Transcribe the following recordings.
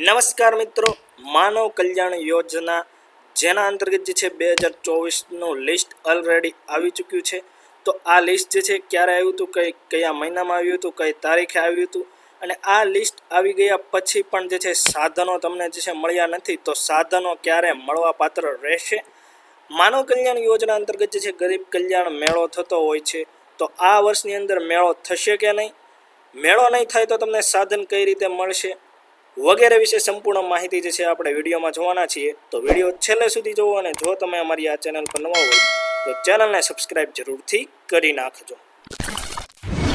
નમસ્કાર મિત્રો, માનવ કલ્યાણ યોજના, જેના અંતર્ગત જે છે બે હજાર ચોવીસનું લિસ્ટ ઓલરેડી આવી ચૂક્યું છે. તો આ લિસ્ટ જે છે, ક્યારે આવ્યું હતું, કઈ, કયા મહિનામાં આવ્યું હતું, કઈ તારીખે આવ્યું હતું, અને આ લિસ્ટ આવી ગયા પછી પણ જે છે સાધનો તમને જે છે મળ્યા નથી, તો સાધનો ક્યારે મળવા પાત્ર રહેશે? માનવ કલ્યાણ યોજના અંતર્ગત જે છે ગરીબ કલ્યાણ મેળો થતો હોય છે, તો આ વર્ષની અંદર મેળો થશે કે નહીં? મેળો નહીં થાય તો તમને સાધન કઈ રીતે મળશે? વગેરે વિશે સંપૂર્ણ માહિતી જે છે આપણે વિડીયોમાં જોવાના છીએ. તો વીડિયો છેલ્લે સુધી જોવો અને જો તમે અમારી આ ચેનલ પર નવા હોય, તો ચેનલને સબસ્ક્રાઇબ જરૂરથી કરી નાખજો.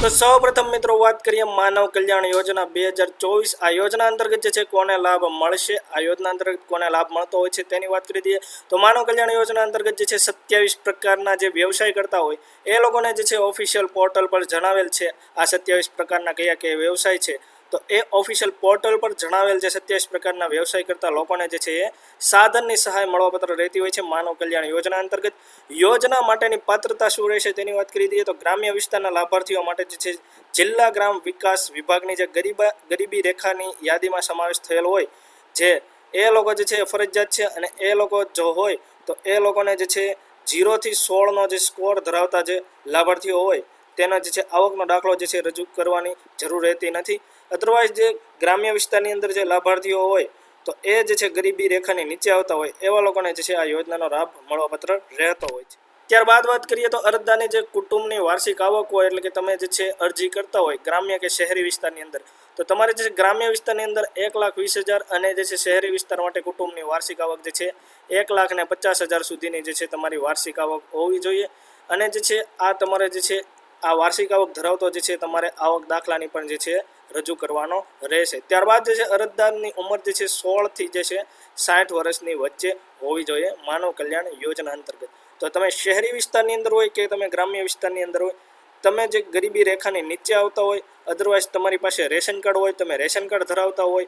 તો સૌપ્રથમ મિત્રો વાત કરીએ માનવ કલ્યાણ યોજના બે હજાર ચોવીસ. આ યોજના અંતર્ગત જે છે કોને લાભ મળશે? આ યોજના અંતર્ગત કોને લાભ મળતો હોય છે તેની વાત કરી દઈએ. તો માનવ કલ્યાણ યોજના અંતર્ગત જે છે સત્યાવીસ પ્રકારના જે વ્યવસાય કરતા હોય, એ લોકોને જે છે ઓફિશિયલ પોર્ટલ પર જણાવેલ છે આ સત્યાવીસ પ્રકારના કયા કયા વ્યવસાય છે. તો એ ઓફિશિયલ પોર્ટલ પર જણાવેલ જે સત્યાવીસ પ્રકારના વ્યવસાય કરતા લોકોને જે છે એ સાધનની સહાય મળવાપત્ર રહેતી હોય છે, માનવ કલ્યાણ યોજના અંતર્ગત. યોજના માટેની પાત્રતા શું રહેશે તેની વાત કરી દઈએ તો ગ્રામ્ય વિસ્તારના લાભાર્થીઓ માટે જે છે, જિલ્લા ગ્રામ વિકાસ વિભાગની જે ગરીબા, ગરીબી રેખાની યાદીમાં સમાવેશ થયેલ હોય, જે એ લોકો જે છે એ ફરજિયાત છે અને એ લોકો જો હોય તો એ લોકોને જે છે જીરોથી સોળનો જે સ્કોર ધરાવતા જે લાભાર્થીઓ હોય તેનો જે છે આવકનો દાખલો જે છે રજૂ કરવાની જરૂર રહેતી નથી અધરવાઇઝ જે ગ્રામ્ય વિસ્તારની અંદર જે લાભાર્થીઓ હોય તો એ જે છે ગરીબી રેખાની નીચે આવતા હોય એવા લોકોને જે છે આ યોજનાનો લાભ મળવાપત્ર રહેતો હોય છે ત્યારબાદ વાત કરીએ તો અરજદારની જે કુટુંબની વાર્ષિક આવક હોય એટલે કે તમે જે છે અરજી કરતા હોય ગ્રામ્ય કે શહેરી વિસ્તારની અંદર તો તમારે જે ગ્રામ્ય વિસ્તારની અંદર એક લાખ વીસ હજાર અને જે છે શહેરી વિસ્તાર માટે કુટુંબની વાર્ષિક આવક જે છે એક લાખ ને પચાસ હજાર સુધીની જે છે તમારી વાર્ષિક આવક હોવી જોઈએ અને જે છે આ તમારે જે છે આ વાર્ષિક આવક ધરાવતો જે છે તમારે આવક દાખલાની પણ જે છે રજૂ કરવાનો રહેશે. ત્યારબાદ જે છે અરજદારની ઉંમર જે છે સોળથી જે છે સાઠ વર્ષની વચ્ચે હોવી જોઈએ માનવ કલ્યાણ યોજના અંતર્ગત. તો તમે શહેરી વિસ્તારની અંદર હોય કે તમે ગ્રામ્ય વિસ્તારની અંદર હોય, તમે જે ગરીબી રેખાની નીચે આવતા હોય અધરવાઇઝ તમારી પાસે રેશન કાર્ડ હોય, તમે રેશન કાર્ડ ધરાવતા હોય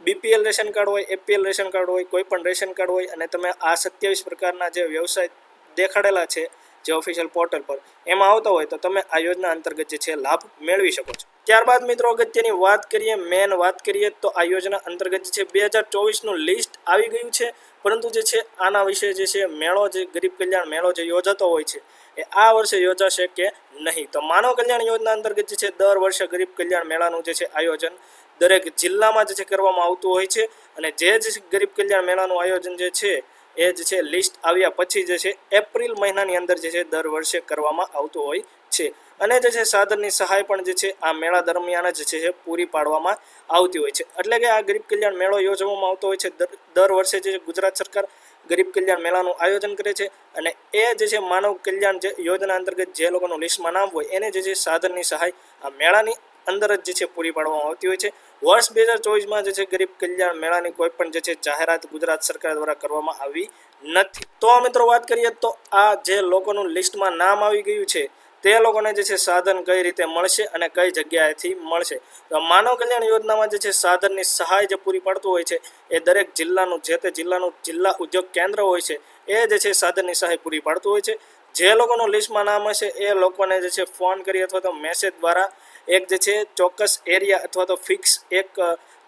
બીપીએલ રેશન કાર્ડ હોય એપીએલ રેશન કાર્ડ હોય, કોઈ પણ રેશન કાર્ડ હોય અને તમે આ સત્યાવીસ પ્રકારના જે વ્યવસાય દેખાડેલા છે જે ઓફિશિયલ પોર્ટલ પર એમાં આવતા હોય તો તમે આ યોજના અંતર્ગત જે છે લાભ મેળવી શકો છો. ત્યારબાદ મિત્રો અગત્યની વાત કરીએ મેન વાત કરીએ તો આ યોજના અંતર્ગત જે છે બે હજાર ચોવીસનું લિસ્ટ આવી ગયું છે. પરંતુ જે છે આના વિશે જે છે મેળો જે ગરીબ કલ્યાણ મેળો જે યોજાતો હોય છે, એ આ વર્ષે યોજાશે કે નહીં? તો માનવ કલ્યાણ યોજના અંતર્ગત જે છે દર વર્ષે ગરીબ કલ્યાણ મેળાનું જે છે આયોજન દરેક જિલ્લામાં જે છે કરવામાં આવતું હોય છે. અને જે જ ગરીબ કલ્યાણ મેળાનું આયોજન જે છે એ જ છે લિસ્ટ આવ્યા પછી જે છે, એપ્રિલ મહિનાની અંદર જે છે, દર વર્ષે કરવામાં આવતું હોય છે. અને જે છે, સાધનની સહાય પણ જે છે, આ મેળા દરમિયાન જ છે, પૂરી પાડવામાં આવતી હોય છે. એટલે કે આ ગરીબ કલ્યાણ મેળો યોજવામાં આવતો હોય છે. દર વર્ષે જે ગુજરાત સરકાર ગરીબ કલ્યાણ મેળાનું આયોજન કરે છે અને એ જે છે, માનવ કલ્યાણ જે યોજના અંતર્ગત જે લોકોનું લિસ્ટમાં નામ હોય, એને જે છે, સાધનની સહાય આ મેળાની અંદર જ જે છે પૂરી પાડવામાં આવતી હોય છે. વર્ષ બે હજાર ચોવીસમાં જે છે ગરીબ કલ્યાણ મેળાની કોઈ પણ જે છે જાહેરાત ગુજરાત સરકાર દ્વારા કરવામાં આવી નથી. તો મિત્રો વાત કરીએ તો આ જે લોકોનું લિસ્ટમાં નામ આવી ગયું છે, તે લોકોને જે છે સાધન કઈ રીતે મળશે અને કઈ જગ્યાએથી મળશે? તો માનવ કલ્યાણ યોજનામાં જે છે સાધનની સહાય જે પૂરી પાડતું હોય છે, એ દરેક જિલ્લાનું, જે તે જિલ્લાનું જિલ્લા ઉદ્યોગ કેન્દ્ર હોય છે, એ જે છે સાધનની સહાય પૂરી પાડતું હોય છે. જે લોકોનું લિસ્ટમાં નામ હશે, એ લોકોને જે છે ફોન કરી અથવા તો મેસેજ દ્વારા એક જે છે ચોક્કસ એરિયા અથવા તો ફિક્સ એક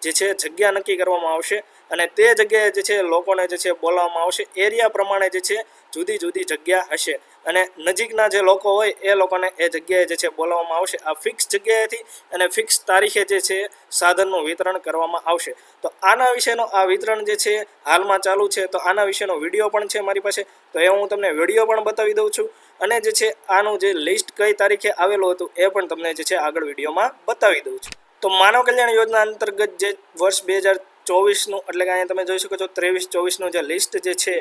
જે છે જગ્યા નક્કી કરવામાં આવશે. અને તે જગ્યાએ જે છે લોકોને જે છે બોલાવવામાં આવશે. એરિયા પ્રમાણે જે છે જુદી જુદી જગ્યા હશે. અને નજીકના જે લોકો હોય એ લોકોને એ જગ્યાએ જે છે બોલાવવામાં આવશે. આ ફિક્સ જગ્યાએથી અને ફિક્સ તારીખે જે છે સાધનનું વિતરણ કરવામાં આવશે. તો આના વિશેનો આ વિતરણ જે છે હાલમાં ચાલુ છે. તો આના વિશેનો વીડિયો પણ છે મારી પાસે. તો એ હું તમને વીડિયો પણ બતાવી દઉં છું. અને જે છે આનું જે લિસ્ટ કઈ તારીખે આવેલું હતું એ પણ તમને જે છે આગળ વિડીયોમાં બતાવી દઉં છું. તો માનવ કલ્યાણ યોજના અંતર્ગત જે વર્ષ બે હજાર ચોવીસનું, એટલે કે અહીંયા તમે જોઈ શકો છો ત્રેવીસ, ચોવીસનું જે લિસ્ટ જે છે,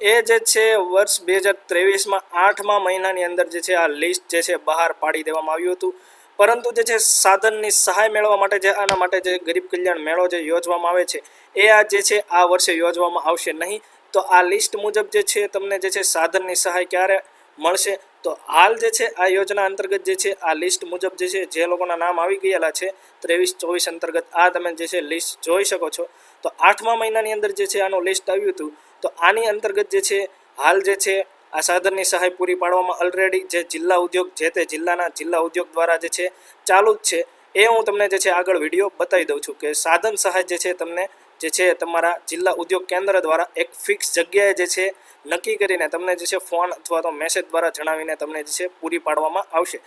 એ જે છે વર્ષ બે હજાર ત્રેવીસમાં આઠમા મહિનાની અંદર જે છે આ લિસ્ટ જે છે બહાર પાડી દેવામાં આવ્યું હતું. પરંતુ જે છે સાધનની સહાય મેળવવા માટે જે, આના માટે જે ગરીબ કલ્યાણ મેળો જે યોજવામાં આવે છે, એ આ જે છે આ વર્ષે યોજવામાં આવશે નહીં. તો આ લિસ્ટ મુજબ જે છે તમને જે છે સાધનની સહાય ક્યારે મળશે? તો હાલ જે છે આ યોજના અંતર્ગત જે છે આ લિસ્ટ મુજબ જે છે જે લોકોના નામ આવી ગયેલા છે ત્રેવીસ ચોવીસ અંતર્ગત આ તમે જે છે લિસ્ટ જોઈ શકો છો તો આઠમા મહિનાની અંદર જે છે આનું લિસ્ટ આવ્યું હતું તો આની અંતર્ગત જે છે હાલ જે છે આ સાધનની સહાય પૂરી પાડવામાં ઓલરેડી જે જિલ્લા ઉદ્યોગ જે તે જિલ્લાના જિલ્લા ઉદ્યોગ દ્વારા જે છે ચાલુ જ છે એ હું તમને જે છે આગળ વીડિયો બતાવી દઉં છું કે સાધન સહાય જે છે તમને જે છે તમારા જિલ્લા ઉદ્યોગ કેન્દ્ર દ્વારા એક ફિક્સ જગ્યાએ જે છે નક્કી કરીને તમને જે છે ફોન અથવા તો મેસેજ દ્વારા જણાવીને તમને જે છે પૂરી પાડવામાં આવશે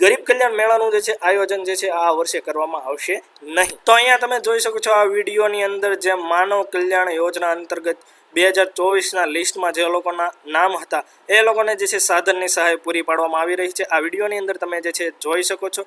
ગરીબ કલ્યાણ મેળાનું જે છે આયોજન જે છે આ વર્ષે કરવામાં આવશે નહીં તો અહીંયા તમે જોઈ શકો છો આ વિડીયોની અંદર જે માનવ કલ્યાણ યોજના અંતર્ગત બે હજાર ચોવીસના લિસ્ટમાં જે લોકોના નામ હતા એ લોકોને જે છે સાધનની સહાય પૂરી પાડવામાં આવી રહી છે આ વિડીયોની અંદર તમે જે છે જોઈ શકો છો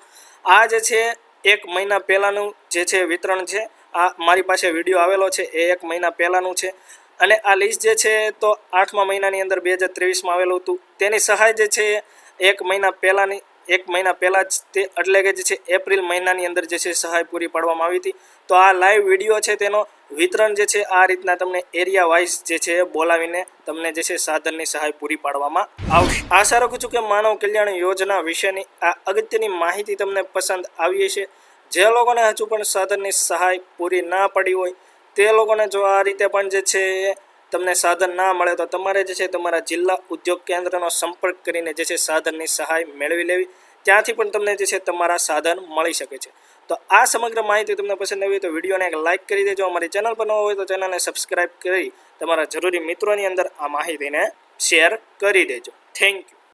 આ જે છે એક મહિના પહેલાંનું જે છે વિતરણ છે આ મારી પાસે વીડિયો આવેલો છે, એ એક મહિના પહેલાંનું છે. અને આ લિસ્ટ જે છે, તો આઠમા મહિનાની અંદર બે હજાર ત્રેવીસમાં આવેલું હતું. તેની સહાય જે છે, એક મહિના પહેલાંની, એક મહિના પહેલાં જ તે, એટલે કે જે છે, એપ્રિલ મહિનાની અંદર જે છે, સહાય પૂરી પાડવામાં આવી હતી. તો આ લાઈવ વીડિયો છે તેનો વિતરણ જે છે, આ રીતના તમને એરિયા વાઇઝ જે છે, બોલાવીને તમને જે છે, સાધનની સહાય પૂરી પાડવામાં આવશે. આશા રાખું છું કે માનવ કલ્યાણ યોજના વિશેની આ અગત્યની માહિતી તમને પસંદ આવી હશે. જે લોકોને હજુ પણ સાધનની સહાય પૂરી ના પડી હોય, તે લોકોને જો આ રીતે પણ જે છે તમને સાધન ના મળે, તો તમારે જે છે તમારા જિલ્લા ઉદ્યોગ કેન્દ્રનો સંપર્ક કરીને જે છે સાધનની સહાય મેળવી લેવી. ત્યાંથી પણ તમને જે છે તમારા સાધન મળી શકે છે. તો આ સમગ્ર માહિતી તમને પસંદ આવી તો વિડીયોને એક લાઇક કરી દેજો. અમારી ચેનલ પર ન હોય તો ચેનલને સબસ્ક્રાઈબ કરી તમારા જરૂરી મિત્રોની અંદર આ માહિતીને શેર કરી દેજો. Thank you.